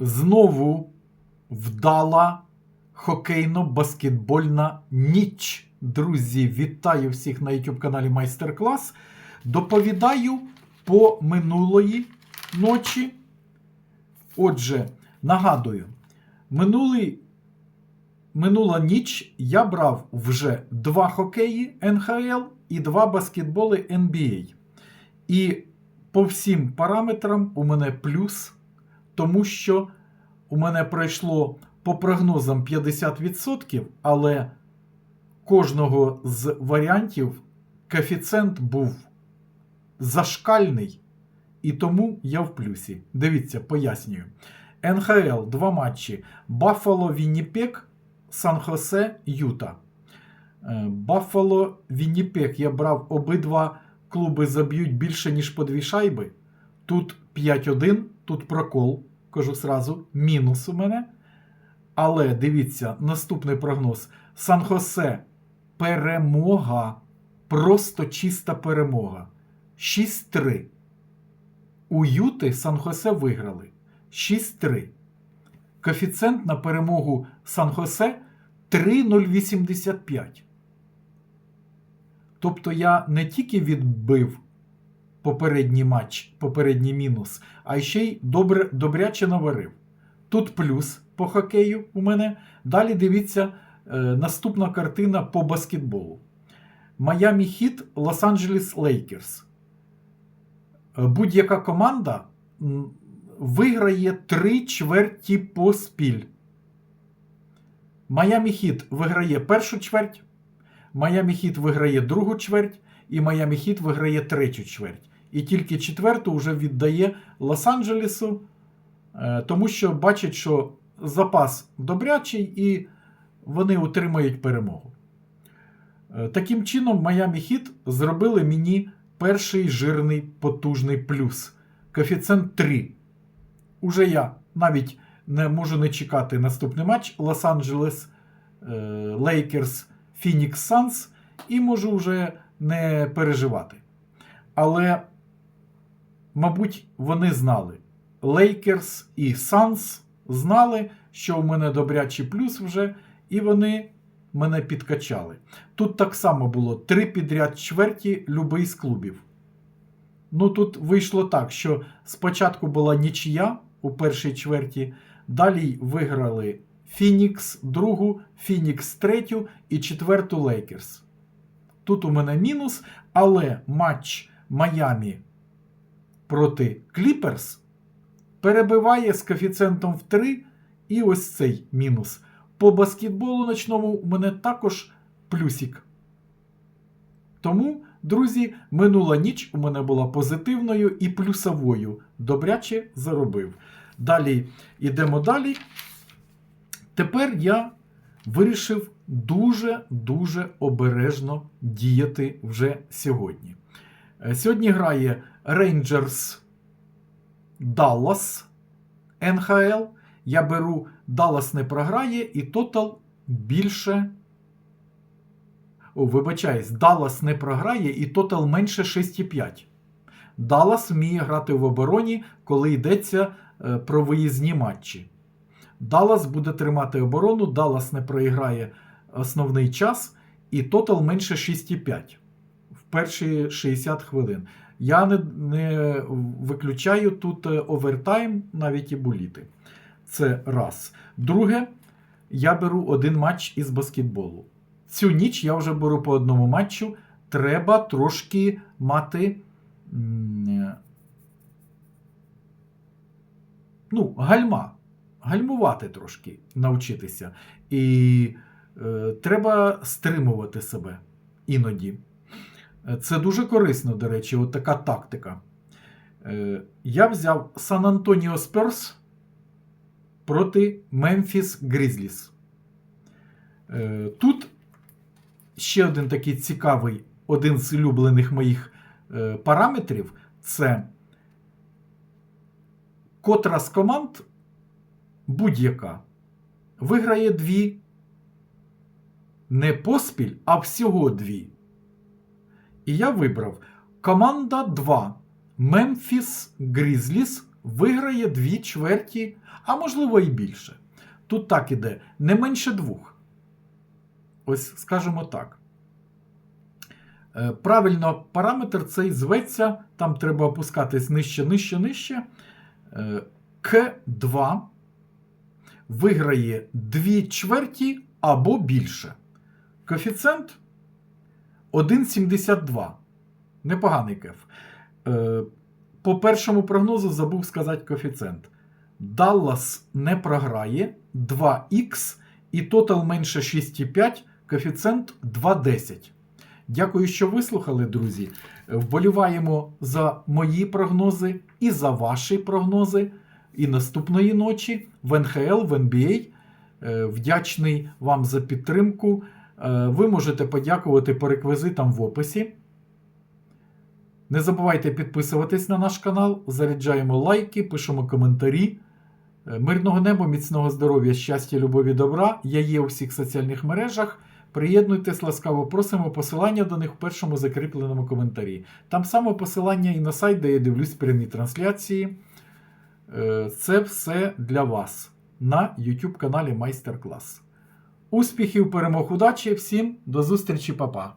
знову вдала хокейно-баскетбольна ніч. Друзі, вітаю всіх на YouTube каналі Майстер-клас. Доповідаю по минулої ночі. Отже, нагадую, минулий, минула ніч я брав вже два хокеї НХЛ і два баскетболи NBA. І по всім параметрам у мене плюс, тому що у мене пройшло по прогнозам 50%, але кожного з варіантів коефіцієнт був зашкальний, і тому я в плюсі. Дивіться, пояснюю. НХЛ два матчі: Баффало Вінніпек, Сан-Хосе, Юта. Е, Баффало Вінніпек я брав обидва клуби заб'ють більше, ніж по дві шайби. Тут 5-1, тут прокол, кажу сразу, мінус у мене. Але дивіться, наступний прогноз: Сан-Хосе перемога. Просто чиста перемога. 6-3. У Юти Сан-Хосе виграли. 6-3. Коефіцієнт на перемогу Сан-Хосе 3,085. Тобто я не тільки відбив попередній матч, попередній мінус, а ще й добре, добряче наварив. Тут плюс по хокею у мене. Далі дивіться е, наступна картина по баскетболу. Майами Хіт, Лос-Анджелес Лейкерс. Будь-яка команда виграє три чверті поспіль. Майами Хіт виграє першу чверть, Майами Хіт виграє другу чверть, і Майами Хіт виграє третю чверть. І тільки четверту вже віддає Лос-Анджелесу, е, тому що бачить, що запас добрячий і вони отримають перемогу. Е, Таким чином, Майами Хіт зробили мені перший жирний потужний плюс. Коефіцієнт 3. Уже я навіть не можу не чекати наступний матч Лос-Анджелес Лейкерс Фінікс Санс і можу вже не переживати. Але, мабуть, вони знали. Лейкерс і Санс знали, що в мене добрячий плюс вже, і вони мене підкачали. Тут так само було три підряд чверті любий з клубів. Ну, тут вийшло так, що спочатку була нічия у першій чверті, далі виграли Фінікс другу, Фінікс третю і четверту Лейкерс. Тут у мене мінус, але матч Майамі проти Кліперс перебиває з коефіцієнтом в 3 і ось цей мінус. По баскетболу ночному у мене також плюсик. Тому, друзі, минула ніч у мене була позитивною і плюсовою. Добряче заробив. Далі йдемо далі. Тепер я вирішив дуже-дуже обережно діяти вже сьогодні. Е, Сьогодні грає Rangers Dallas НХЛ. Я беру Dallas не програє і тотал більше. О, вибачаюсь, Dallas не програє і тотал менше 6,5. Даллас вміє грати в обороні, коли йдеться е, про виїзні матчі. Даллас буде тримати оборону, Даллас не проіграє основний час, і тотал менше 6,5 в перші 60 хвилин. Я не, не виключаю тут е, овертайм, навіть і буліти. Це раз. Друге, я беру один матч із баскетболу. Цю ніч я вже беру по одному матчу. Треба трошки мати. Ну, гальма. Гальмувати трошки навчитися. І е, треба стримувати себе іноді. Це дуже корисно, до речі, от така тактика. Е, я взяв Сан Антоніо Сперс проти Мемфіс Грізліс. Тут ще один такий цікавий, один з улюблених моїх е, параметрів це котра з команд будь-яка виграє дві не поспіль, а всього дві. І я вибрав команда 2 Мемфіс Грізліс виграє дві чверті, а можливо і більше. Тут так іде не менше двох. Ось скажімо так. Е, Правильно, параметр цей зветься, там треба опускатись нижче, нижче, нижче. Е, К2 виграє дві чверті або більше. Коефіцієнт 1,72. Непоганий кеф. Е, По першому прогнозу забув сказати коефіцієнт. Даллас не програє 2х і тотал менше 6,5, коефіцієнт 2,10. Дякую, що вислухали, друзі. Вболіваємо за мої прогнози і за ваші прогнози. І наступної ночі в НХЛ, в NBA. Е, Вдячний вам за підтримку. Е, Ви можете подякувати по реквізитам в описі. Не забувайте підписуватись на наш канал, заряджаємо лайки, пишемо коментарі. Е, Мирного неба, міцного здоров'я, щастя, любові, добра. Я є у всіх соціальних мережах. Приєднуйтесь, ласкаво просимо посилання до них в першому закріпленому коментарі. Там саме посилання і на сайт, де я дивлюсь прямі трансляції. Е, Це все для вас на YouTube каналі Майстер Клас. Успіхів, перемог, удачі! Всім до зустрічі, папа!